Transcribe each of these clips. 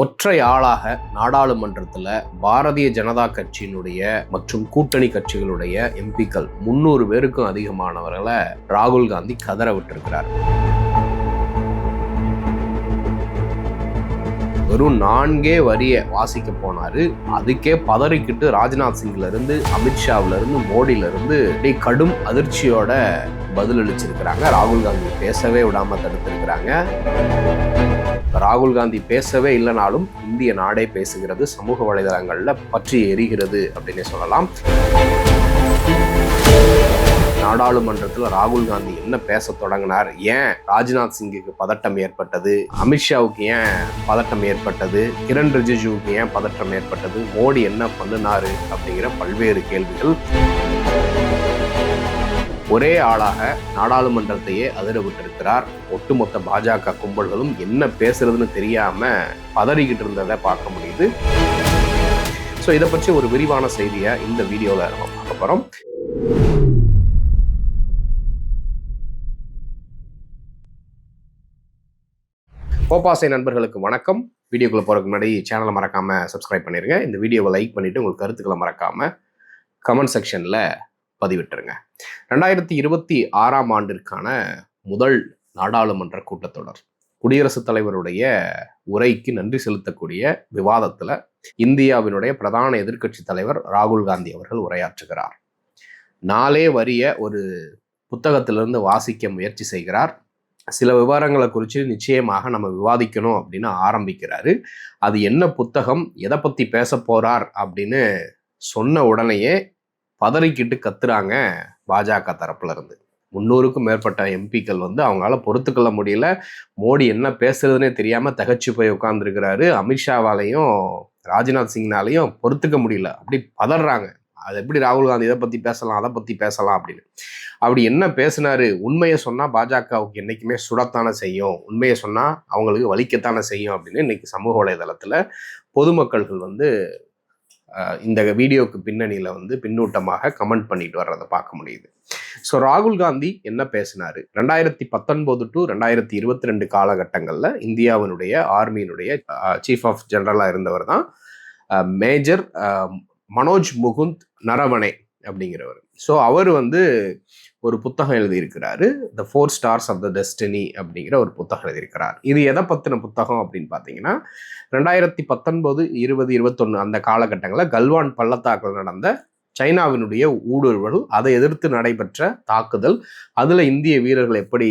ஒற்றை ஆளாக நாடாளுமன்றத்தில் பாரதிய ஜனதா கட்சியினுடைய மற்றும் கூட்டணி கட்சிகளுடைய எம்பிக்கள் முன்னூறு பேருக்கும் அதிகமானவர்களை ராகுல் காந்தி கதற விட்டிருக்கிறார். வெறும் நான்கே வரியை வாசிக்க போனாரு. அதுக்கே பதறிக்கிட்டு ராஜ்நாத் சிங்ல இருந்து அமித்ஷாவில இருந்து மோடியில இருந்து கடும் அதிர்ச்சியோட பதிலளிச்சிருக்கிறாங்க. ராகுல் காந்தி பேசவே விடாம தடுத்திருக்கிறாங்க. ராகுல் காந்தி பேசவே இல்லைனாலும் இந்திய நாடே பேசுகிறது சமூக வலைதளங்களில் பற்றி எரிகிறது அப்படின்னே சொல்லலாம். நாடாளுமன்றத்தில் ராகுல் காந்தி என்ன பேச தொடங்கினார்? ஏன் ராஜ்நாத் சிங்குக்கு பதட்டம் ஏற்பட்டது? அமித்ஷாவுக்கு ஏன் பதட்டம் ஏற்பட்டது? கிரண் ரிஜிஜுவுக்கு ஏன் பதட்டம் ஏற்பட்டது? மோடி என்ன பண்ணினாரு? அப்படிங்கிற பல்வேறு கேள்விகள். ஒரே ஆளாக நாடாளுமன்றத்தையே அதிர விட்டிருக்கிறார் ஒட்டுமொத்த பாஜக கும்பல்களும் என்ன பேசுறதுன்னு தெரியாம பதறிக்கிட்டு இருந்ததை பார்க்க முடியுது. ஸோ இதை பற்றி ஒரு விரிவான செய்தியை இந்த வீடியோவில் நம்ம பார்க்க போகிறோம் கோபாசை நண்பர்களுக்கு வணக்கம். வீடியோக்குள்ள போறதுக்கு முன்னாடி சேனலை மறக்காம சப்ஸ்கிரைப் பண்ணிருங்க. இந்த வீடியோவை லைக் பண்ணிட்டு உங்கள் கருத்துக்களை மறக்காம கமெண்ட் செக்ஷன்ல பதிவிட்டுருங்க. ரெண்டாயிரத்தி இருபத்தி ஆறாம் ஆண்டிற்கான முதல் நாடாளுமன்ற கூட்டத்தொடர். குடியரசுத் தலைவருடைய உரைக்கு நன்றி செலுத்தக்கூடிய விவாதத்துல இந்தியாவினுடைய பிரதான எதிர்க்கட்சி தலைவர் ராகுல் காந்தி அவர்கள் உரையாற்றுகிறார். நாளே வரிய ஒரு புத்தகத்திலிருந்து வாசிக்க முயற்சி செய்கிறார். சில விவரங்களை குறித்து நிச்சயமாக நம்ம விவாதிக்கணும் அப்படின்னு ஆரம்பிக்கிறாரு. அது என்ன புத்தகம்? எதை பற்றி பேச போகிறார் அப்படின்னு சொன்ன உடனேயே பதறிக்கிட்டு கத்துறாங்க பாஜக தரப்புல இருந்து. முன்னூறுக்கும் மேற்பட்ட எம்பிக்கள் வந்து அவங்களால பொறுத்துக்கொள்ள முடியல. மோடி என்ன பேசுறதுனே தெரியாம தகச்சு போய் உட்காந்துருக்கிறாரு அமித்ஷாவாலையும் ராஜ்நாத் சிங்னாலையும் பொறுத்துக்க முடியல. அப்படி பதறாங்க. அது எப்படி ராகுல் காந்தி இதை பத்தி பேசலாம் அதை பத்தி பேசலாம் அப்படின்னு. அப்படி என்ன பேசினாரு? உண்மையை சொன்னா பாஜகவுக்கு என்னைக்குமே சுடத்தானே செய்யும். உண்மையை சொன்னா அவங்களுக்கு வலிக்கத்தானே செய்யும் அப்படின்னு இன்னைக்கு சமூக வலைதளத்துல பொதுமக்கள்கள் வந்து இந்த வீடியோவுக்கு பின்னணியில் வந்து பின்னூட்டமாக கமெண்ட் பண்ணிட்டு வர்றதை பார்க்க முடியுது. ஸோ ராகுல் காந்தி என்ன பேசினாரு? ரெண்டாயிரத்தி பத்தொன்பது டு ரெண்டாயிரத்தி இருபத்தி ரெண்டு காலகட்டங்களில் இந்தியாவினுடைய ஆர்மியினுடைய சீஃப் ஆஃப் ஜெனரலாக இருந்தவர் தான் மேஜர் மனோஜ் முகுந்த் நரவணே அப்படிங்கிறவர். ஸோ அவர் வந்து ஒரு புத்தகம் எழுதியிருக்கிறாரு. The four stars of the destiny அப்படிங்கிற ஒரு புத்தகம் எழுதியிருக்கிறார். இது எதை பற்றின புத்தகம் அப்படின்னு பார்த்தீங்கன்னா ரெண்டாயிரத்தி பத்தொன்பது இருபது இருபத்தொன்று அந்த காலகட்டங்களில் கல்வான் பள்ளத்தாக்கில் நடந்த சைனாவினுடைய ஊடுருவல் அதை எதிர்த்து நடைபெற்ற தாக்குதல் அதில் இந்திய வீரர்கள் எப்படி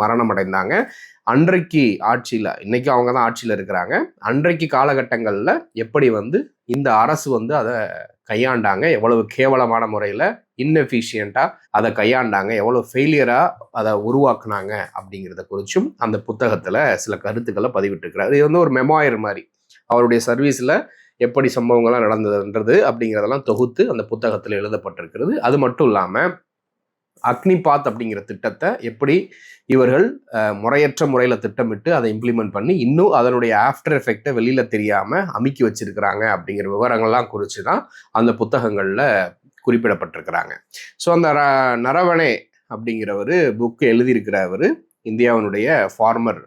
மரணம் அடைந்தாங்க அன்றைக்கு ஆட்சியில் இன்னைக்கு அவங்க தான் ஆட்சியில் இருக்கிறாங்க அன்றைக்கு காலகட்டங்களில் எப்படி வந்து இந்த அரசு வந்து அதை கையாண்டாங்க. எவ்வளவு கேவலமான முறையில் இன்னெஃபிஷியண்ட்டாக அதை கையாண்டாங்க. எவ்வளோ ஃபெயிலியராக அதை உருவாக்குனாங்க அப்படிங்கிறத குறித்தும் அந்த புத்தகத்தில் சில கருத்துக்களை பதிவிட்டுருக்கிறார். இது வந்து ஒரு மெமாயர் மாதிரி. அவருடைய சர்வீஸில் எப்படி சம்பவங்கள்லாம் நடந்ததுன்றது அப்படிங்கிறதெல்லாம் தொகுத்து அந்த புத்தகத்தில் எழுதப்பட்டிருக்கிறது. அது மட்டும் இல்லாமல் அக்னிபாத் அப்படிங்கிற திட்டத்தை எப்படி இவர்கள் முறையற்ற முறையில் திட்டமிட்டு அதை இம்ப்ளிமெண்ட் பண்ணி இன்னும் அதனுடைய ஆஃப்டர் எஃபெக்டை வெளியில் தெரியாமல் அமுக்கி வச்சிருக்கிறாங்க அப்படிங்கிற விவரங்கள்லாம் குறித்து தான் அந்த புத்தகங்களில் குறிப்பிடப்பட்டிருக்கிறாங்க. ஸோ அந்த நரவணே அப்படிங்கிறவர் புக்கு எழுதியிருக்கிறவர் இந்தியாவினுடைய ஃபார்மர்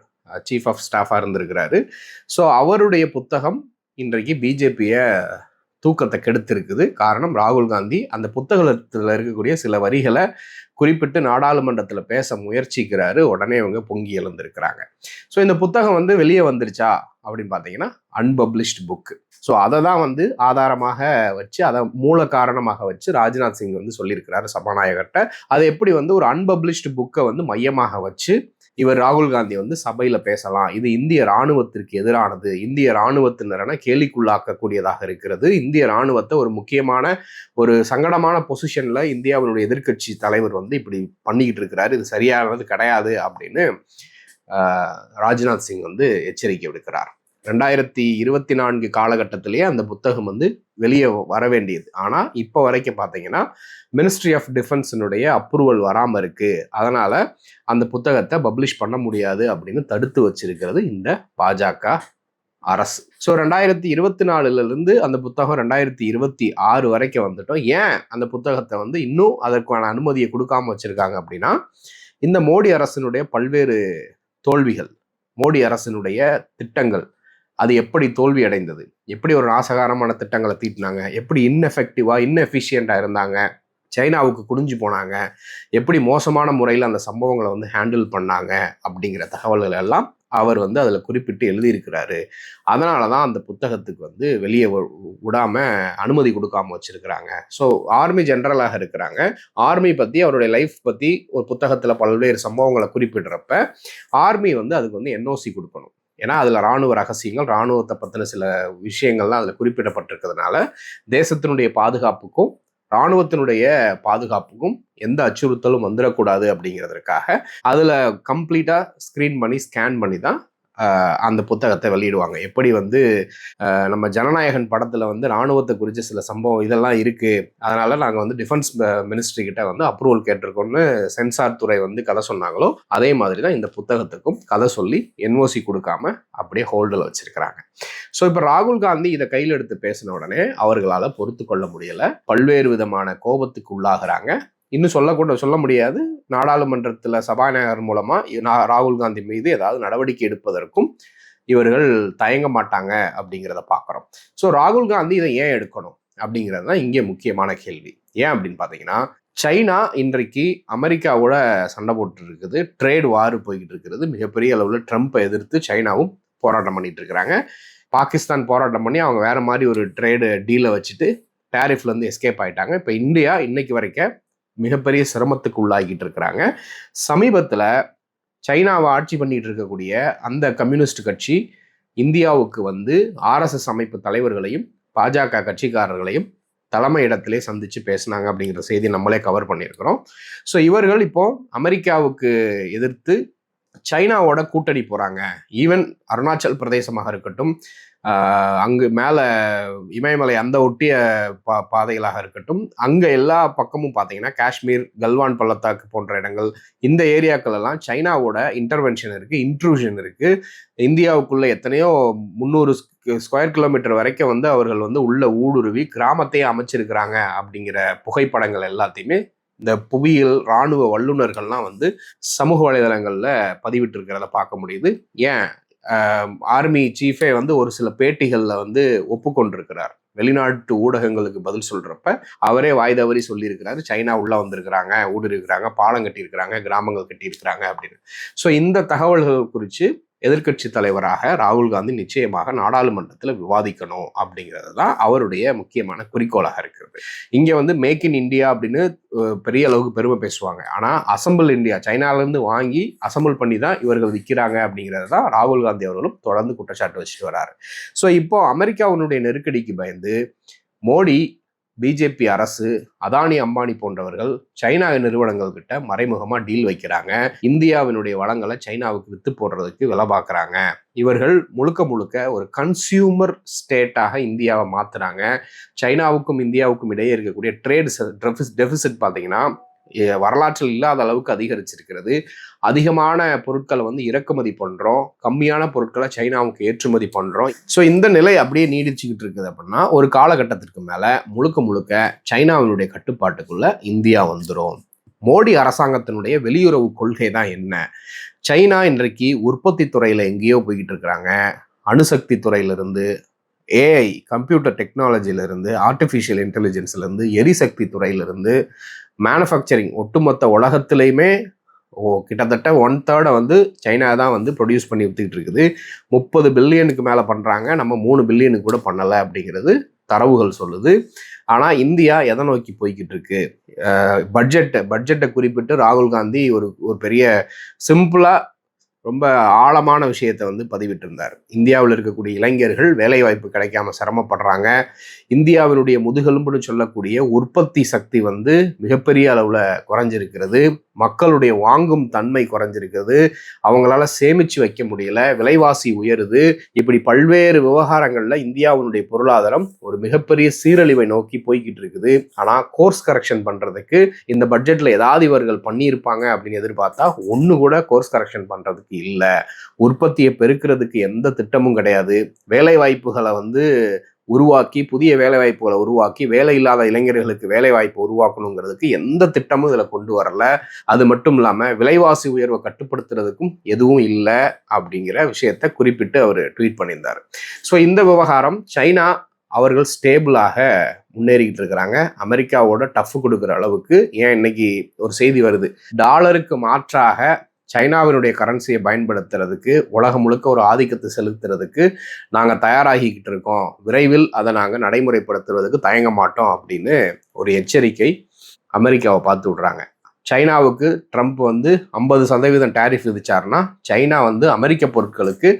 சீஃப் ஆஃப் ஸ்டாஃபாக இருந்திருக்கிறாரு. ஸோ அவருடைய புத்தகம் இன்றைக்கு பிஜேபியை தூக்கத்தை கெடுத்திருக்குது. காரணம் ராகுல் காந்தி. அந்த புத்தகத்தில் இருக்கக்கூடிய சில வரிகளை குறிப்பிட்டு நாடாளுமன்றத்தில் பேச முயற்சிக்கிறாரு. உடனே இவங்க பொங்கி எழுந்திருக்கிறாங்க. ஸோ இந்த புத்தகம் வந்து வெளியே வந்துருச்சா? அப்படின்னு பார்த்தீங்கன்னா அன்பப்ளிஷ்டு புக்கு ஸோ அதை தான் வந்து ஆதாரமாக வச்சு அதை மூல காரணமாக வச்சு ராஜ்நாத் சிங் வந்து சொல்லியிருக்கிறாரு சபாநாயகர்கிட்ட. அதை எப்படி வந்து ஒரு அன்பப்ளிஷ்டு புக்கை வந்து மையமாக வச்சு இவர் ராகுல் காந்தி வந்து சபையில் பேசலாம். இது இந்திய ராணுவத்திற்கு எதிரானது. இந்திய ராணுவத்தினரான கேலிக்குள்ளாக்கக்கூடியதாக இருக்கிறது. இந்திய ராணுவத்தை ஒரு முக்கியமான ஒரு சங்கடமான பொசிஷனில் இந்தியாவினுடைய எதிர்கட்சி தலைவர் வந்து இப்படி பண்ணிக்கிட்டு இருக்கிறாரு. இது சரியானது கிடையாது அப்படின்னு ராஜ்நாத் சிங் வந்து எச்சரிக்கை விடுக்கிறார். ரெண்டாயிரத்தி இருபத்தி நான்கு காலகட்டத்திலேயே அந்த புத்தகம் வந்து வெளியே வர வேண்டியது ஆனால் இப்போ வரைக்கும் பார்த்தீங்கன்னா மினிஸ்ட்ரி ஆஃப் டிஃபென்ஸினுடைய அப்ரூவல் வராமல் இருக்குது அதனால் அந்த புத்தகத்தை பப்ளிஷ் பண்ண முடியாது அப்படின்னு தடுத்து வச்சிருக்கிறது இந்த பாஜக அரசு. ஸோ ரெண்டாயிரத்தி இருபத்தி நாலுலேருந்து அந்த புத்தகம் ரெண்டாயிரத்தி இருபத்தி ஆறு வரைக்கும் வந்துட்டோம். ஏன் அந்த புத்தகத்தை வந்து இன்னும் அதற்கான அனுமதியை கொடுக்காம வச்சுருக்காங்க அப்படின்னா இந்த மோடி அரசினுடைய பல்வேறு தோல்விகள் மோடி அரசினுடைய திட்டங்கள் அது எப்படி தோல்வி அடைந்தது? எப்படி ஒரு நாசகாரமான திட்டங்களை தீட்டினாங்க? எப்படி இன்எஃபெக்டிவாக இன்எஃபிஷியண்ட்டாக இருந்தாங்க? சைனாவுக்கு குடிஞ்சு போனாங்க. எப்படி மோசமான முறையில் அந்த சம்பவங்களை வந்து ஹேண்டில் பண்ணாங்க? அப்படிங்கிற தகவல்கள் எல்லாம் அவர் வந்து அதில் குறிப்பிட்டு எழுதியிருக்கிறாரு. அதனால தான் அந்த புத்தகத்துக்கு வந்து வெளியே விடாமல் அனுமதி கொடுக்காம வச்சுருக்கிறாங்க. ஸோ ஆர்மி ஜென்ரலாக இருக்கிறாங்க. ஆர்மி பற்றி அவருடைய லைஃப் பற்றி ஒரு புத்தகத்தில் பல்வேறு சம்பவங்களை குறிப்பிடுறப்ப ஆர்மி வந்து அதுக்கு வந்து என்ஓசி கொடுக்கணும். ஏன்னா அதில் ராணுவ ரகசியங்கள் ராணுவத்தை பற்றின சில விஷயங்கள்லாம் அதில் குறிப்பிடப்பட்டிருக்கிறதுனால தேசத்தினுடைய பாதுகாப்புக்கும் ராணுவத்தினுடைய பாதுகாப்புக்கும் எந்த அச்சுறுத்தலும் வந்துடக்கூடாது அப்படிங்கிறதுக்காக அதில் கம்ப்ளீட்டாக ஸ்க்ரீன் பண்ணி ஸ்கேன் பண்ணி தான் அந்த புத்தகத்தை வெளியிடுவாங்க. எப்படி வந்து நம்ம ஜனநாயகன் படத்தில் வந்து ராணுவத்தை குறித்து சில சம்பவம் இதெல்லாம் இருக்குது அதனால நாங்கள் வந்து டிஃபென்ஸ் மினிஸ்ட்ரி கிட்ட வந்து அப்ரூவல் கேட்டிருக்கோம்னு சென்சார் துறை வந்து கதை சொன்னாங்களோ அதே மாதிரி தான் இந்த புத்தகத்துக்கும் கதை சொல்லி என்ஓசி கொடுக்காம அப்படியே ஹோல்டில் வச்சிருக்கிறாங்க. ஸோ இப்போ ராகுல் காந்தி இதை கையில் எடுத்து பேசின உடனே அவர்களால் பொறுத்து கொள்ள முடியலை. பல்வேறு விதமான கோபத்துக்கு உள்ளாகிறாங்க இன்னும் சொல்லக்கூட சொல்ல முடியாது. நாடாளுமன்றத்தில் சபாநாயகர் மூலமாக ராகுல் காந்தி மீது ஏதாவது நடவடிக்கை எடுப்பதற்கும் இவர்கள் தயங்க மாட்டாங்க அப்படிங்கிறத பார்க்குறோம் ஸோ ராகுல் காந்தி இதை ஏன் எடுக்கணும்? அப்படிங்கிறது தான் இங்கே முக்கியமான கேள்வி. ஏன் அப்படின்னு பார்த்தீங்கன்னா சைனா இன்றைக்கு அமெரிக்காவோட சண்டை போட்டு இருக்குது ட்ரேட் வார் போய்கிட்டு இருக்கிறது மிகப்பெரிய அளவில் ட்ரம்ப்பை எதிர்த்து சைனாவும் போராட்டம் பண்ணிட்டு இருக்கிறாங்க. பாகிஸ்தான் போராட்டம் பண்ணி அவங்க வேற மாதிரி ஒரு ட்ரேடு டீலை வச்சுட்டு டேரிஃப்லேருந்து எஸ்கேப் ஆகிட்டாங்க இப்போ இந்தியா இன்னைக்கு வரைக்கும் மிகப்பெரிய சிரமத்துக்கு உள்ளாகிட்டு இருக்கிறாங்க சமீபத்தில் சைனாவை ஆட்சி பண்ணிட்டு இருக்கக்கூடிய அந்த கம்யூனிஸ்ட் கட்சி இந்தியாவுக்கு வந்து ஆர்எஸ்எஸ் அமைப்பு தலைவர்களையும் பாஜக கட்சிக்காரர்களையும் தலைமை இடத்திலே சந்திச்சு பேசினாங்க அப்படிங்கிற செய்தி நம்மளே கவர் பண்ணியிருக்கிறோம். ஸோ இவர்கள் இப்போ அமெரிக்காவுக்கு எதிர்த்து சைனாவோட கூட்டணி போகிறாங்க ஈவன் அருணாச்சல் பிரதேசமாக இருக்கட்டும் அங்கு மேலே இமயமலை அந்த ஒட்டிய பா பாதைகளாக இருக்கட்டும் அங்கே எல்லா பக்கமும் பார்த்தீங்கன்னா காஷ்மீர் கல்வான் பள்ளத்தாக்கு போன்ற இடங்கள் இந்த ஏரியாக்கள் எல்லாம் சைனாவோட இன்டர்வென்ஷன் இருக்குது இன்ட்ரூஷன் இருக்குது இந்தியாவுக்குள்ளே எத்தனையோ முந்நூறு ஸ்கொயர் கிலோமீட்டர் வரைக்கும் வந்து அவர்கள் வந்து உள்ள ஊடுருவி கிராமத்தையே அமைச்சிருக்கிறாங்க அப்படிங்கிற புகைப்படங்கள் எல்லாத்தையுமே இந்த புவியியல் ராணுவ வல்லுநர்கள்லாம் வந்து சமூக வலைதளங்களில் பதிவிட்டு இருக்கிறத பார்க்க முடியுது. ஏன் ஆர்மி சீஃபே வந்து ஒரு சில பேட்டிகளில் வந்து ஒப்புக்கொண்டிருக்கிறார். வெளிநாட்டு ஊடகங்களுக்கு பதில் சொல்றப்ப அவரே வாய் தவறி சொல்லியிருக்கிறாரு. சைனா உள்ள வந்திருக்கிறாங்க ஊடுருக்கிறாங்க பாலம் கட்டியிருக்கிறாங்க கிராமங்கள் கட்டியிருக்கிறாங்க அப்படின்னு. ஸோ இந்த தகவல்கள் குறித்து எதிர்க்கட்சி தலைவராக ராகுல் காந்தி நிச்சயமாக நாடாளுமன்றத்தில் விவாதிக்கணும் அப்படிங்கிறது தான் அவருடைய முக்கியமான குறிக்கோளாக இருக்கிறது. இங்கே வந்து மேக் இன் இந்தியா அப்படின்னு பெரிய அளவுக்கு பெருமை பேசுவாங்க. ஆனால் அசம்பிள் இந்தியா சைனாலேருந்து வாங்கி அசம்பிள் பண்ணி தான் இவர்கள் விற்கிறாங்க அப்படிங்கிறது தான் ராகுல் காந்தி அவர்களும் தொடர்ந்து குற்றச்சாட்டு வச்சுட்டு வராரு. ஸோ இப்போ அமெரிக்காவினுடைய நெருக்கடிக்கு பயந்து மோடி பிஜேபி அரசு அதானி அம்பானி போன்றவர்கள் சைனா நிறுவனங்கள் கிட்ட மறைமுகமாக டீல் வைக்கிறாங்க. இந்தியாவினுடைய வளங்களை சைனாவுக்கு வித்து போடுறதுக்கு விலை பார்க்குறாங்க. இவர்கள் முழுக்க முழுக்க ஒரு கன்சியூமர் ஸ்டேட்டாக இந்தியாவை மாற்றுறாங்க சைனாவுக்கும் இந்தியாவுக்கும் இடையே இருக்கக்கூடிய ட்ரேட் டெஃபிசிட் பார்த்தீங்கன்னா வரலாற்றில் இல்லாத அளவுக்கு அதிகரிச்சிருக்கிறது. அதிகமான பொருட்களை வந்து இறக்குமதி பண்ணுறோம் கம்மியான பொருட்களை சைனாவுக்கு ஏற்றுமதி பண்ணுறோம் ஸோ இந்த நிலை அப்படியே நீடிச்சுக்கிட்டு இருக்குது அப்படின்னா ஒரு காலகட்டத்திற்கு மேலே முழுக்க முழுக்க சைனாவினுடைய கட்டுப்பாட்டுக்குள்ள இந்தியா வந்துடும் மோடி அரசாங்கத்தினுடைய வெளியுறவு கொள்கை தான் என்ன? சைனா இன்றைக்கு உற்பத்தி துறையில் எங்கேயோ போய்கிட்டு இருக்கிறாங்க. அணுசக்தி துறையிலிருந்து ஏஐ கம்ப்யூட்டர் டெக்னாலஜியிலிருந்து ஆர்டிஃபிஷியல் இன்டெலிஜென்ஸ்லேருந்து எரிசக்தி துறையிலிருந்து மேனுஃபேக்சரிங் ஒட்டுமொத்த உலகத்திலையுமே ஓ கிட்டத்தட்ட ஒன் தேர்டை வந்து சைனா தான் வந்து ப்ரொடியூஸ் பண்ணி வித்துக்கிட்டு இருக்குது. முப்பது பில்லியனுக்கு மேலே பண்ணுறாங்க நம்ம மூணு பில்லியனுக்கு கூட பண்ணலை அப்படிங்கிறது தரவுகள் சொல்லுது. ஆனால் இந்தியா எதை நோக்கி போய்கிட்டு இருக்கு? பட்ஜெட்டை பட்ஜெட்டை குறிப்பிட்டு ராகுல் காந்தி ஒரு ஒரு பெரிய சிம்பிளாக ரொம்ப ஆழமான விஷயத்தை வந்து பதிவிட்டிருந்தார். இந்தியாவில் இருக்கக்கூடிய இளைஞர்கள் வேலைவாய்ப்பு கிடைக்காம சிரமப்படுறாங்க. இந்தியாவினுடைய முதுகெலும்புன்னு சொல்லக்கூடிய உற்பத்தி சக்தி வந்து மிகப்பெரிய அளவில் குறைஞ்சிருக்கிறது. மக்களுடைய வாங்கும் தன்மை குறைஞ்சிருக்குது அவங்களால சேமிச்சு வைக்க முடியல. விலைவாசி உயருது. இப்படி பல்வேறு விவகாரங்கள்ல இந்தியாவினுடைய பொருளாதாரம் ஒரு மிகப்பெரிய சீரழிவை நோக்கி போய்கிட்டு இருக்குது. ஆனா கோர்ஸ் கரெக்ஷன் பண்றதுக்கு இந்த பட்ஜெட்ல ஏதாவது இவர்கள் பண்ணியிருப்பாங்க அப்படின்னு எதிர்பார்த்தா ஒன்று கூட கோர்ஸ் கரெக்ஷன் பண்றதுக்கு இல்லை. உற்பத்தியை பெருக்கிறதுக்கு எந்த திட்டமும் கிடையாது. வேலை வாய்ப்புகளை வந்து உருவாக்கி புதிய வேலைவாய்ப்புகளை உருவாக்கி வேலை இல்லாத இளைஞர்களுக்கு வேலைவாய்ப்பு உருவாக்கணுங்கிறதுக்கு எந்த திட்டமும் இதில் கொண்டு வரல. அது மட்டும் இல்லாமல் விலைவாசி உயர்வை கட்டுப்படுத்துறதுக்கும் எதுவும் இல்லை அப்படிங்கிற விஷயத்தை குறிப்பிட்டு அவர் ட்வீட் பண்ணியிருந்தார். ஸோ இந்த விவகாரம் சைனா அவர்கள் ஸ்டேபிளாக முன்னேறிக்கிட்டு இருக்கிறாங்க. அமெரிக்காவோட டஃப் கொடுக்குற அளவுக்கு ஏன் இன்னைக்கு ஒரு செய்தி வருது? டாலருக்கு மாற்றாக சைனாவினுடைய கரன்சியை பயன்படுத்துறதுக்கு உலகம் முழுக்க ஒரு ஆதிக்கத்தை செலுத்துறதுக்கு நாங்கள் தயாராகிக்கிட்டு இருக்கோம். விரைவில் அதை நாங்கள் நடைமுறைப்படுத்துவதற்கு தயங்க மாட்டோம் அப்படின்னு ஒரு எச்சரிக்கை அமெரிக்காவை பார்த்து விட்றாங்க. சைனாவுக்கு ட்ரம்ப் வந்து ஐம்பது சதவீதம் டேரிஃப் விதிச்சாருன்னா சைனா வந்து அமெரிக்க பொருட்களுக்கு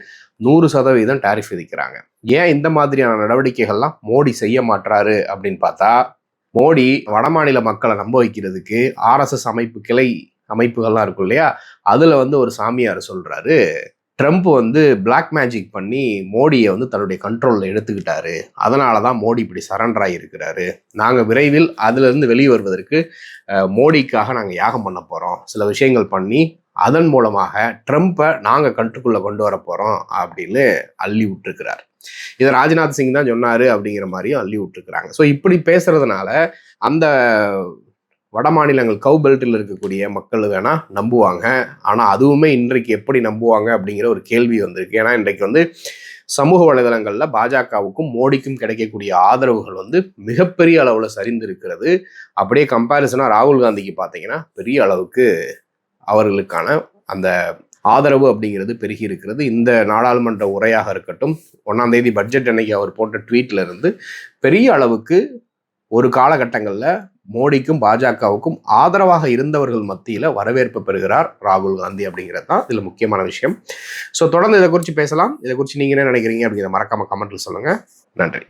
நூறு சதவீதம் டேரிஃப் விதிக்கிறாங்க. ஏன் இந்த மாதிரியான நடவடிக்கைகள்லாம் மோடி செய்ய மாட்டாரு அப்படின்னு பார்த்தா மோடி வடமாநில மக்களை நம்ப வைக்கிறதுக்கு ஆர்எஸ்எஸ் அமைப்பு கிளை அமைப்புகள்லாம் இருக்கும் இல்லையா? அதில் வந்து ஒரு சாமியார் சொல்கிறாரு ட்ரம்ப் வந்து பிளாக் மேஜிக் பண்ணி மோடியை வந்து தன்னுடைய கண்ட்ரோலில் எடுத்துக்கிட்டாரு. அதனால தான் மோடி இப்படி சரண்டர் ஆகியிருக்கிறாரு. நாங்கள் விரைவில் அதிலிருந்து வெளியே வருவதற்கு மோடிக்காக நாங்கள் யாகம் பண்ண போகிறோம் சில விஷயங்கள் பண்ணி அதன் மூலமாக ட்ரம்ப்பை நாங்கள் கண்ட்ருக்குள்ளே கொண்டு வர போகிறோம் அப்படின்னு அள்ளி விட்டுருக்கிறார். இதை ராஜ்நாத் சிங் தான் சொன்னார் அப்படிங்கிற மாதிரியும் அள்ளி விட்டுருக்குறாங்க. ஸோ இப்படி பேசுறதுனால அந்த வட மாநிலங்கள் கவு பெல்ட்டில் இருக்கக்கூடிய மக்கள் வேணால் நம்புவாங்க. ஆனால் அதுவுமே இன்றைக்கு எப்படி நம்புவாங்க அப்படிங்கிற ஒரு கேள்வி வந்திருக்கு. ஏன்னா இன்றைக்கு வந்து சமூக வலைதளங்களில் பாஜகவுக்கும் மோடிக்கும் கிடைக்கக்கூடிய ஆதரவுகள் வந்து மிகப்பெரிய அளவில் சரிந்திருக்கிறது. அப்படியே கம்பேரிசனாக ராகுல் காந்திக்கு பார்த்தீங்கன்னா பெரிய அளவுக்கு அவர்களுக்கான அந்த ஆதரவு அப்படிங்கிறது பெருகி இருக்கிறது. இந்த நாடாளுமன்ற உரையாக இருக்கட்டும் ஒன்றாம் தேதி பட்ஜெட் அன்னைக்கு அவர் போட்ட ட்வீட்ல இருந்து பெரிய அளவுக்கு ஒரு காலகட்டங்களில் மோடிக்கும் பாஜகவுக்கும் ஆதரவாக இருந்தவர்கள் மத்தியில் வரவேற்பு பெறுகிறார் ராகுல் காந்தி அப்படிங்கிறது தான் இதில் முக்கியமான விஷயம். ஸோ தொடர்ந்து இதை குறித்து பேசலாம். இதை குறித்து நீங்கள் என்ன நினைக்கிறீங்க அப்படிங்கிறத மறக்காமல் கமெண்ட்டில் சொல்லுங்கள் நன்றி.